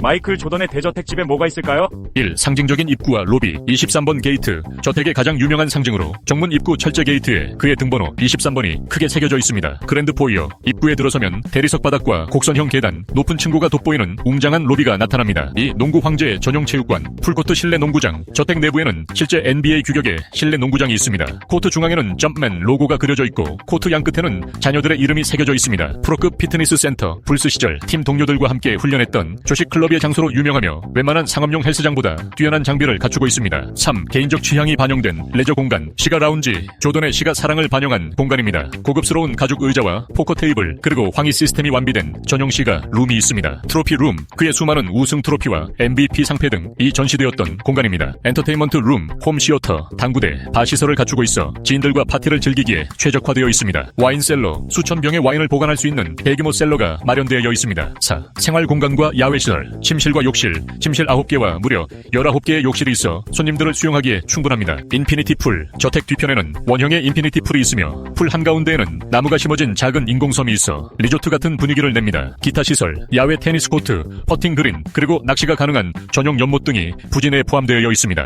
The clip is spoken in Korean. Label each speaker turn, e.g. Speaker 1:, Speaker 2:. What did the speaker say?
Speaker 1: 마이클 조던의 대저택집에 뭐가 있을까요?
Speaker 2: 1. 상징적인 입구와 로비 23번 게이트 저택의 가장 유명한 상징으로 정문 입구 철제 게이트에 그의 등번호 23번이 크게 새겨져 있습니다. 그랜드 포이어 입구에 들어서면 대리석 바닥과 곡선형 계단 높은 층고가 돋보이는 웅장한 로비가 나타납니다. 이 농구 황제의 전용 체육관 풀코트 실내 농구장 저택 내부에는 실제 NBA 규격의 실내 농구장이 있습니다. 코트 중앙에는 점프맨 로고가 그려져 있고 코트 양 끝에는 자녀들의 이름이 새겨져 있습니다. 프로급 피트니스 센터 불스 시절 팀 동료들과 함께 훈련했던 조식 클럽 의 장소로 유명하며 웬만한 상업용 헬스장보다 뛰어난 장비를 갖추고 있습니다. 3. 개인적 취향이 반영된 레저 공간 시가 라운지 조던의 시가 사랑을 반영한 공간입니다. 고급스러운 가죽 의자와 포커 테이블 그리고 황희 시스템이 완비된 전용 시가 룸이 있습니다. 트로피 룸 그의 수많은 우승 트로피와 MVP 상패 등 이 전시되었던 공간입니다. 엔터테인먼트 룸, 홈 시어터, 당구대, 바 시설을 갖추고 있어 지인들과 파티를 즐기기에 최적화되어 있습니다. 와인 셀러, 수천 병의 와인을 보관할 수 있는 대규모 셀러가 마련되어 있습니다. 4. 생활 공간과 야외 시설, 침실과 욕실, 침실 9개와 무려 19개의 욕실이 있어 손님들을 수용하기에 충분합니다. 인피니티 풀, 저택 뒤편에는 원형의 인피니티 풀이 있으며 풀 한가운데에는 나무가 심어진 작은 인공섬이 있어 리조트 같은 분위기를 냅니다. 기타 시설, 야외 테니스 코트, 퍼팅 그린, 그리고 낚시가 가능한 전용 연못 등이 부진에 포함되어 있습니다.